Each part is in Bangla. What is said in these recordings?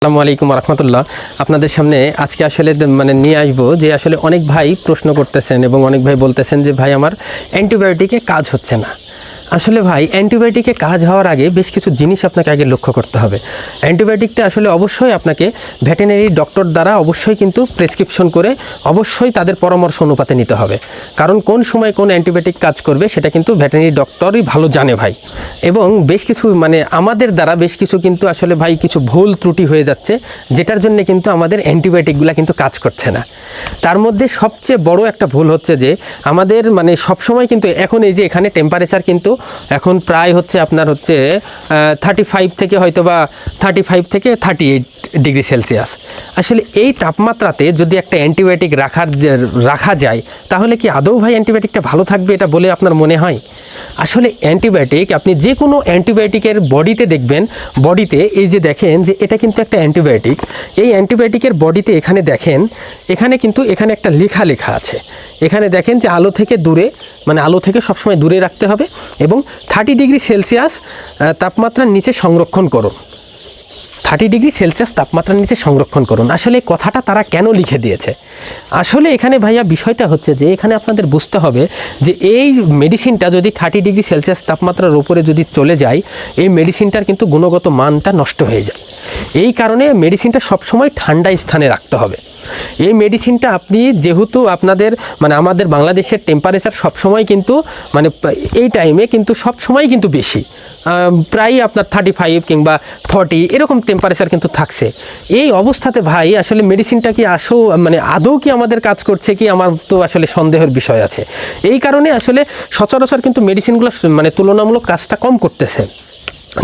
আসসালামু আলাইকুম রহমতুল্লাহ। আপনাদের সামনে আজকে আসলে মানে নিয়ে আসব যে আসলে অনেক ভাই প্রশ্ন করতেছেন এবং অনেক ভাই বলতেছেন যে, ভাই, আমার অ্যান্টিবায়োটিকে কাজ হচ্ছে না। আসলে ভাই অ্যান্টিবায়োটিকে কাজ হওয়ার আগে বেশ কিছু জিনিস আপনাকে আগে লক্ষ্য করতে হবে। অ্যান্টিবায়োটিকটা আসলে অবশ্যই আপনাকে ভেটেরিনারি ডক্টর দ্বারা অবশ্যই কিন্তু প্রেসক্রিপশন করে অবশ্যই তাদের পরামর্শ অনুপাতে নিতে হবে। কারণ কোন সময় কোন অ্যান্টিবায়োটিক কাজ করবে সেটা কিন্তু ভেটেরিনারি ডক্টরই ভালো জানে ভাই। এবং বেশ কিছু মানে আমাদের দ্বারা বেশ কিছু কিন্তু আসলে ভাই কিছু ভুল ত্রুটি হয়ে যাচ্ছে, যেটার জন্য কিন্তু আমাদের অ্যান্টিবায়োটিকগুলো কিন্তু কাজ করছে না। তার মধ্যে সবচেয়ে বড় একটা ভুল হচ্ছে যে আমাদের মানে সবসময় কিন্তু এখন এই যে এখানে টেম্পারেচার কিন্তু এখন প্রায় হচ্ছে আপনার হচ্ছে থার্টি ফাইভ থেকে হয়তো বা থার্টি ফাইভ থেকে থার্টি এইট ডিগ্রি সেলসিয়াস। আসলে এই তাপমাত্রাতে যদি একটা অ্যান্টিবায়োটিক রাখার রাখা যায়, তাহলে কি আদৌ ভাই অ্যান্টিবায়োটিকটা ভালো থাকবে এটা বলে আপনার মনে হয়? আসলে অ্যান্টিবায়োটিক আপনি যে কোনো অ্যান্টিবায়োটিকের বডিতে দেখবেন, বডিতে এই যে দেখেন যে এটা কিন্তু একটা অ্যান্টিবায়োটিক। এই অ্যান্টিবায়োটিকের বডিতে এখানে দেখেন, এখানে কিন্তু এখানে একটা লেখা লেখা আছে। এখানে দেখেন যে আলো থেকে দূরে মানে আলো থেকে সবসময় দূরে রাখতে হবে এবং থার্টি ডিগ্রি সেলসিয়াস তাপমাত্রার নিচে সংরক্ষণ করুন। থার্টি ডিগ্রি সেলসিয়াস তাপমাত্রার নিচে সংরক্ষণ করুন। আসলে কথাটা তারা কেন লিখে দিয়েছে? আসলে এখানে ভাইয়া বিষয়টা হচ্ছে যে, এখানে আপনাদের বুঝতে হবে যে এই মেডিসিনটা যদি থার্টি ডিগ্রি সেলসিয়াস তাপমাত্রার উপরে যদি চলে যায়, এই মেডিসিনটার কিন্তু গুণগত মানটা নষ্ট হয়ে যায়। এই কারণে মেডিসিনটা সবসময় ঠান্ডা স্থানে রাখতে হবে। এই মেডিসিনটা আপনি যেহেতু আপনাদের মানে আমাদের বাংলাদেশের টেম্পারেচার সবসময় কিন্তু মানে এই টাইমে কিন্তু সবসময় কিন্তু বেশি। প্রায় আপনার থার্টি ফাইভ কিংবা ফর্টি এরকম টেম্পারেচার কিন্তু থাকছে। এই অবস্থাতে ভাই, আসলে মেডিসিনটা কি আসো মানে আদৌ কি আমাদের কাজ করছে কি? আমার তো আসলে সন্দেহের বিষয় আছে। এই কারণে আসলে সচরাচর কিন্তু মেডিসিনগুলো মানে তুলনামূলক কাজটা কম করতেছে।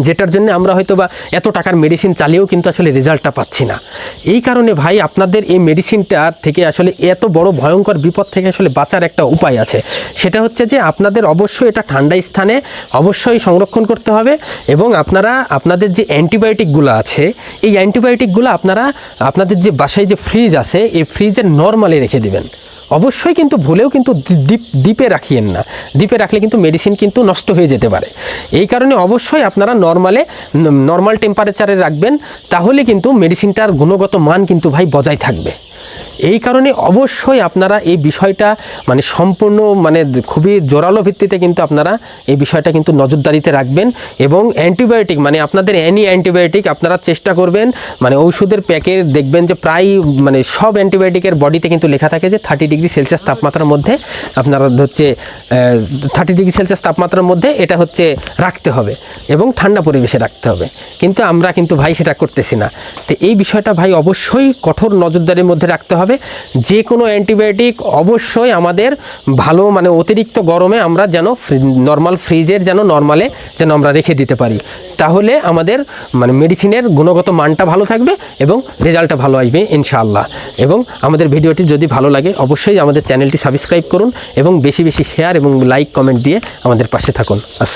যেটার জন্য আমরা হয়তো বা এত টাকার মেডিসিন চালিয়েও কিন্তু আসলে রেজাল্টটা পাচ্ছি না। এই কারণে ভাই আপনাদের এই মেডিসিনটার থেকে আসলে এত বড় ভয়ঙ্কর বিপদ থেকে আসলে বাঁচার একটা উপায় আছে। সেটা হচ্ছে যে আপনাদের অবশ্যই এটা ঠান্ডা স্থানে অবশ্যই সংরক্ষণ করতে হবে এবং আপনারা, আপনাদের যে অ্যান্টিবায়োটিকগুলো আছে, এই অ্যান্টিবায়োটিকগুলো আপনারা, আপনাদের যে বাসায় যে ফ্রিজ আছে, এই ফ্রিজের নর্মালি রেখে দিবেন। অবশ্যই কিন্তু ভুলেও কিন্তু দ্বীপ, দ্বীপে রাখিয়েন না। দ্বীপে রাখলে কিন্তু মেডিসিন কিন্তু নষ্ট হয়ে যেতে পারে। এই কারণে অবশ্যই আপনারা নর্মালে নর্মাল টেম্পারেচারে রাখবেন, তাহলে কিন্তু মেডিসিনটার গুণগত মান কিন্তু ভাই বজায় থাকবে। এই কারণে অবশ্যই আপনারা এই বিষয়টা মানে সম্পূর্ণ মানে খুবই জোরালো ভিত্তিতে কিন্তু আপনারা এই বিষয়টা কিন্তু নজরদারিতে রাখবেন এবং অ্যান্টিবায়োটিক মানে আপনাদের অ্যানি অ্যান্টিবায়োটিক আপনারা চেষ্টা করবেন মানে ওষুধের প্যাকে দেখবেন যে প্রায় মানে সব অ্যান্টিবায়োটিকের বডিতে কিন্তু লেখা থাকে যে থার্টি ডিগ্রি সেলসিয়াস তাপমাত্রার মধ্যে আপনারা হচ্ছে থার্টি ডিগ্রি সেলসিয়াস তাপমাত্রার মধ্যে এটা হচ্ছে রাখতে হবে এবং ঠান্ডা পরিবেশে রাখতে হবে। কিন্তু আমরা কিন্তু ভাই সেটা করতেছি না। তো এই বিষয়টা ভাই অবশ্যই কঠোর নজরদারির মধ্যে রাখতে হবে। যে কোনো অ্যান্টিবায়োটিক অবশ্যই আমাদের ভালো মানে অতিরিক্ত গরমে আমরা যেন নর্মাল ফ্রিজের যেন নর্মালে যেন আমরা রেখে দিতে পারি। তাহলে আমাদের মানে মেডিসিনের গুণগত মানটা ভালো থাকবে এবং রেজাল্টটা ভালো আসবে, ইনশাআল্লাহ। এবং আমাদের ভিডিওটি যদি ভালো লাগে, অবশ্যই আমাদের চ্যানেলটি সাবস্ক্রাইব করুন এবং বেশি বেশি শেয়ার এবং লাইক কমেন্ট দিয়ে আমাদের পাশে থাকুন। আস